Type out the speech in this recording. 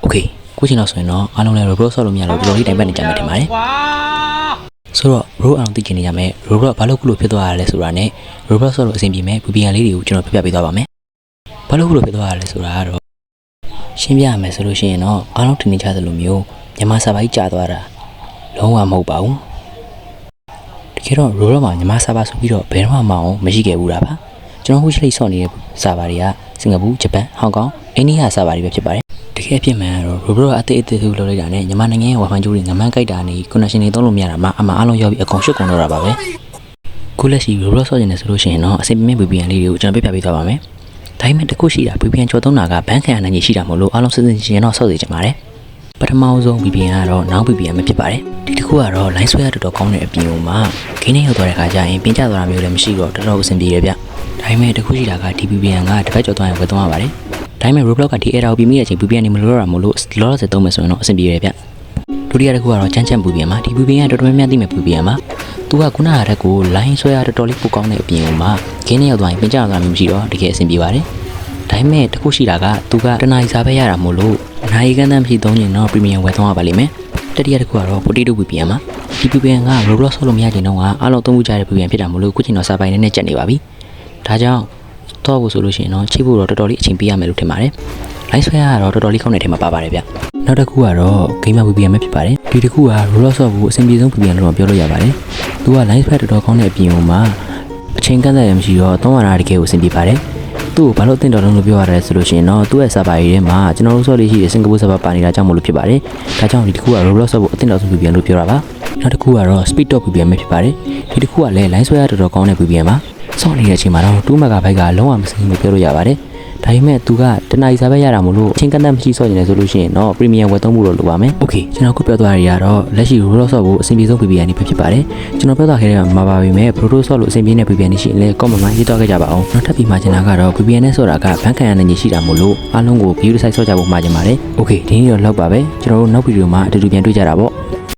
โอเคခုချိန်တော့ဆိုရင်တော့အားလုံးလည်း Roblox ဆော့လို့မရလို့တော်တော်လေးတိုင်ပတ်နေကြမှာထင်ပါတယ်ဆိုတော့ Roblox အောင်သိချင်နေကြမယ် Roblox ဘာလို့ခုလိုဖြစ်သွားရလဲဆိုတာနဲ့ Roblox ဆော့လို့အဆင်ပြေမယ် VPN လေးတွေကိုကျွန်တော်ပြပြပေးသွားပါမယ်ဘာလို့ခုလိုဖြစ်သွားရလဲဆိုတာကတော့ရှင်းပြရမယ်ဆိုလို့ရှိရင်တော့အားလုံးထင်နေကြသလိုမျိုးမြန်မာစာပိုင်းကြာသွားတာလုံးဝမဟုတ်ပါဘူးတကယ်တော့ Roblox မှာမြန်မာစာပါဆိုပြီးတော့ဘယ်တော့မှမအောင်မရှိခဲ့ဘူးတာပါကျွန်တော်ခုချိတ်ဆော့နေတဲ့စာပါတွေကစင်ကာပူဂျပန်ဟောင်ကောင်အိန္ဒိယစာပါတွေပဲဖြစ်ပါတယ် တကယ်အဖြစ်မှန်ကတော့ Roblox အသေးအသေးသူလုပ်လိုက်တာနဲ့မြန်မာနိုင်ငံရဲ့ Wi-Fi ကြိုးတွေငမန်းကြိုက်တာနေ connection တွေသုံးလို့မရတာမှအမှအားလုံးရောက်ပြီးအကောင်ရှုပ်ကုန်တော့တာပါပဲခုလက်ရှိ Roblox ဆော့ကျင်နေဆိုလို့ရှိရင်တော့အစိမ့်မြင့် VPN လေးတွေကိုကျွန်တော်ပြပြပေးသွားပါမယ်ဒါပေမဲ့တစ်ခုရှိတာ VPN ကျော်သုံးတာကဘန်းခံရနိုင်ကြီးရှိတာမို့လို့အားလုံးစစ်စစ်ချင်းတော့ဆော့စေချင်ပါတယ်ပထမဆုံး VPN ကတော့ Now VPN ပဲဖြစ်ပါတယ်ဒီတစ်ခုကတော့ line ဆွဲရတော်တော်ကောင်းတဲ့အပြင်မှာခင်းနေရောက်သွားတဲ့ခါကျရင်ပင်ကျသွားတာမျိုးလည်းမရှိတော့တော်တော်အဆင်ပြေရဗျဒါပေမဲ့တစ်ခုရှိတာကဒီ VPN ကတစ်ဖက်ကျော်သွားရင်ဝယ်သုံးရပါတယ် ဒါပေမဲ့ Roblox ကဒီ error ကိုပြီးမိတဲ့အချိန် VPN နေမလို့ရမို့လို့လောလောဆယ်သုံးမယ်ဆိုရင်တော့အဆင်ပြေရဗျဒုတိယတစ်ခုကတော့ချမ်းချမ်း VPN မှာဒီ VPN ကတော်တော်များများသိမဲ့ VPN မှာသူကခုနကတည်းက line ဆွဲရတော်တော်လေးပိုကောင်းတဲ့အပြင်မှာခင်းနေရောက်သွားရင်ပင်ကျသွားတာမျိုးမရှိတော့တကယ်အဆင်ပြေပါတယ်ဒါပေမဲ့တစ်ခုရှိတာကသူကတနားရီစာပဲရတာမို့လို့နိုင်ကန်းတန်းဖြစ်သုံးရင်တော့ premium ဝယ်သုံးရပါလိမ့်မယ်တတိယတစ်ခုကတော့ potato VPN မှာဒီ VPN က Roblox ဆော့လို့မရချင်တော့ကအားလုံးသုံးခုကြတဲ့ VPN ဖြစ်တာမို့လို့ခုချိန်တော့စာပိုင်နဲ့နဲ့ကျက်နေပါပြီဒါကြောင့် တော့ဖို့ဆိုလို့ရှိရင်တော့ချိဖို့တော့တော်တော်လေးအချိန်ပေးရမယ်လို့ထင်ပါတယ်။ line ဆွဲရတော့တော်တော်လေးကောင်းတဲ့ထဲမှာပါပါတယ်ဗျ။နောက်တစ်ခုကတော့ gamer VPN ပဲဖြစ်ပါတယ်။ဒီတစ်ခုက Roblox ဆော့ဖို့အဆင်ပြေဆုံး VPN လို့တော့ပြောလို့ရပါတယ်။သူက line ဆွဲတော်တော်ကောင်းတဲ့အပြင်မှာအချိန်ကန့်သက်ရမရှိတော့သုံးရတာတကယ်ကိုအဆင်ပြေပါတယ်။သူ့ကိုဘာလို့အသင့်တော်လုံးလို့ပြောရလဲဆိုလို့ရှိရင်တော့သူ့ရဲ့ server ရေးထဲမှာကျွန်တော်တို့ဆော့လေးရှိတဲ့စင်ကာပူ server ပါနေတာကြောင့်မို့လို့ဖြစ်ပါတယ်။ဒါကြောင့်ဒီတစ်ခုက Roblox ဆော့ဖို့အသင့်တော်ဆုံး VPN လို့ပြောတာပါ။နောက်တစ်ခုကတော့ speed top VPN ပဲဖြစ်ပါတယ်။ဒီတစ်ခုကလည်း line ဆွဲရတော်တော်ကောင်းတဲ့ VPN ပါ။ ဆော့နေတဲ့အချိန်မှာတော့2 MB ကလုံးဝမစင်းလို့ပြောလို့ရပါတယ်။ဒါပေမဲ့သူကတနအီစာပဲရတာမို့လို့အချင်းကန့်တတ်မရှိဆော့နေတယ်ဆိုလို့ရှိရင်တော့ premium ဝယ်သုံးမှုတော့လိုပါမယ်။ Okay ကျွန်တော်ခုပြောသွားရတာကတော့လက်ရှိ Roblox ဆော့ဖို့အဆင်ပြေဆုံး VPN တွေပဲဖြစ်ပါတယ်။ကျွန်တော်ပြောသွားခဲ့တဲ့မှာပါပေမဲ့ Roblox ဆော့လို့အဆင်ပြေတဲ့ VPN တွေရှိရင်လည်း comment မှာရေးတော့ခဲ့ကြပါအောင်။နောက်ထပ်ပြီးမှကျွန်တော်ကတော့ VPN နဲ့ဆော့တာကဘန်းခံရနိုင်ရှိတာမို့လို့အားလုံးကို view site ဆော့ကြဖို့မှာချင်ပါတယ်။ Okay ဒီနေ့တော့လောက်ပါပဲ။ကျွန်တော်တို့နောက်ဗီဒီယိုမှာအတူတူပြန်တွေ့ကြတာပေါ့။